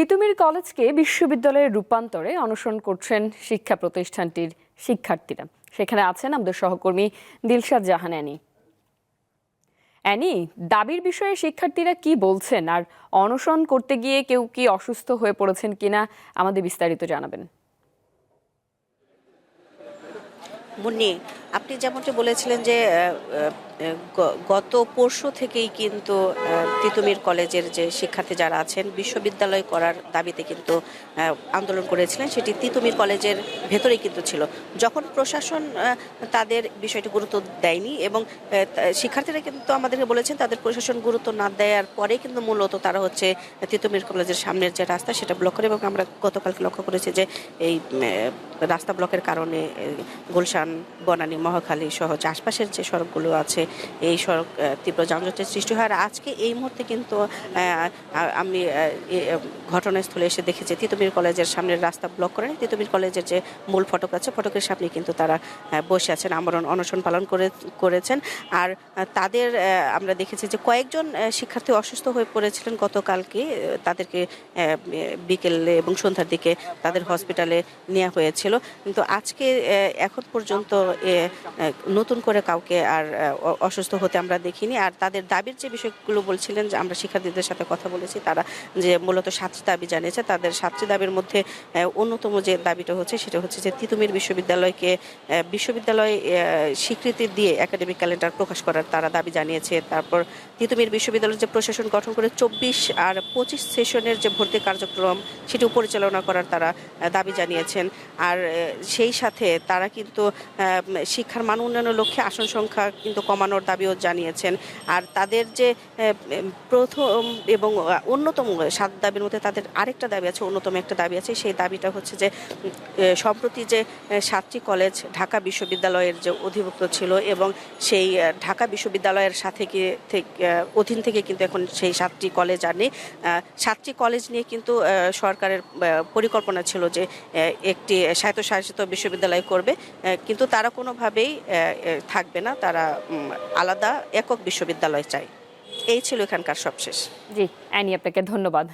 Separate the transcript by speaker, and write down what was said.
Speaker 1: তিতুমির কলেজকে বিশ্ববিদ্যালয়ে রূপান্তরে অনশন করছেন শিক্ষা প্রতিষ্ঠানটির শিক্ষার্থীরা। সেখানে আছেন আমাদের সহকর্মী দিলশাদ জাহান অ্যানি। অ্যানি, দাবির বিষয়ে শিক্ষার্থীরা কি বলছেন? আর অনশন করতে গিয়ে কেউ কি অসুস্থ হয়ে পড়েছেন কিনা আমাদের বিস্তারিত জানাবেন।
Speaker 2: মুন্নি আপনি যেমনটি বলেছিলেন যে গত পরশু থেকেই কিন্তু তিতুমির কলেজের যে শিক্ষার্থী যারা আছেন বিশ্ববিদ্যালয় করার দাবিতে কিন্তু আন্দোলন করেছিলেন সেটি তিতুমির কলেজের ভেতরেই কিন্তু ছিল। যখন প্রশাসন তাদের বিষয়টি গুরুত্ব দেয়নি এবং শিক্ষার্থীরা কিন্তু আমাদেরকে বলেছেন তাদের প্রশাসন গুরুত্ব না দেওয়ার পরে কিন্তু মূলত তারা হচ্ছে তিতুমির কলেজের সামনের যে রাস্তা সেটা ব্লক করে এবং আমরা গতকালকে লক্ষ্য করেছি যে এই রাস্তা ব্লকের কারণে আহ, গুলশান বনানী, মহাখালী সহ আশপাশের যে সড়কগুলো আছে, এই সড়ক তীব্র যানজটের সৃষ্টি হয়। আর আজকে এই মুহূর্তে কিন্তু আমি ঘটনাস্থলে এসে দেখেছি, তিতুমির কলেজের সামনের রাস্তা ব্লক করে তিতুমির কলেজের যে মূল ফটক আছে, ফটকের সামনে কিন্তু তারা বসে আছেন, আমরণ, অনশন পালন করে, করেছেন। আর তাদের আমরা দেখেছি যে কয়েকজন শিক্ষার্থী অসুস্থ হয়ে পড়েছিলেন গতকালকে তাদেরকে বিকেলে এবং সন্ধ্যার দিকে তাদের হসপিটালে নেওয়া হয়েছিল। কিন্তু আজকে এখন পর্যন্ত আহ, নতুন করে কাউকে আর অসুস্থ হতে আমরা দেখিনি। আর তাদের দাবির যে বিষয়গুলো বলছিলেন যে আমরা শিক্ষার্থীদের সাথে কথা বলেছি তারা যে মূলত সাতটি দাবি জানিয়েছে তাদের সাতটি দাবির মধ্যে অন্যতম যে দাবিটা হচ্ছে সেটা হচ্ছে যে তিতুমির বিশ্ববিদ্যালয়কে বিশ্ববিদ্যালয় স্বীকৃতি দিয়ে একাডেমিক ক্যালেন্ডার প্রকাশ করার তারা দাবি জানিয়েছে। তারপর তিতুমির বিশ্ববিদ্যালয়ের যে প্রশাসন গঠন করে চব্বিশ আর পঁচিশ সেশনের যে ভর্তি কার্যক্রম সেটি পরিচালনা করার তারা দাবি জানিয়েছেন। আর সেই সাথে তারা কিন্তু শিক্ষার মান উন্নয়নের লক্ষ্যে আসন সংখ্যা কিন্তু কমানোর দাবিও জানিয়েছেন। আর তাদের যে প্রথম এবং অন্যতম সাত দাবির মধ্যে তাদের আরেকটা দাবি আছে, অন্যতম একটা দাবি আছে, সেই দাবিটা হচ্ছে যে সম্প্রতি যে সাতটি কলেজ ঢাকা বিশ্ববিদ্যালয়ের যে অধিভুক্ত ছিল এবং সেই ঢাকা বিশ্ববিদ্যালয়ের সাথে কি অধীন থেকে কিন্তু এখন সেই সাতটি কলেজ আর নেই। সাতটি কলেজ নিয়ে কিন্তু সরকারের পরিকল্পনা ছিল যে একটি স্বায়ত্তশাসিত বিশ্ববিদ্যালয় করবে। কিন্তু তারা কোনোভাবেই থাকবে না। তারা আলাদা একক বিশ্ববিদ্যালয় চায়। এই ছিল এখানকার সবশেষ।
Speaker 1: জি, অ্যানি, আপনাকে ধন্যবাদ।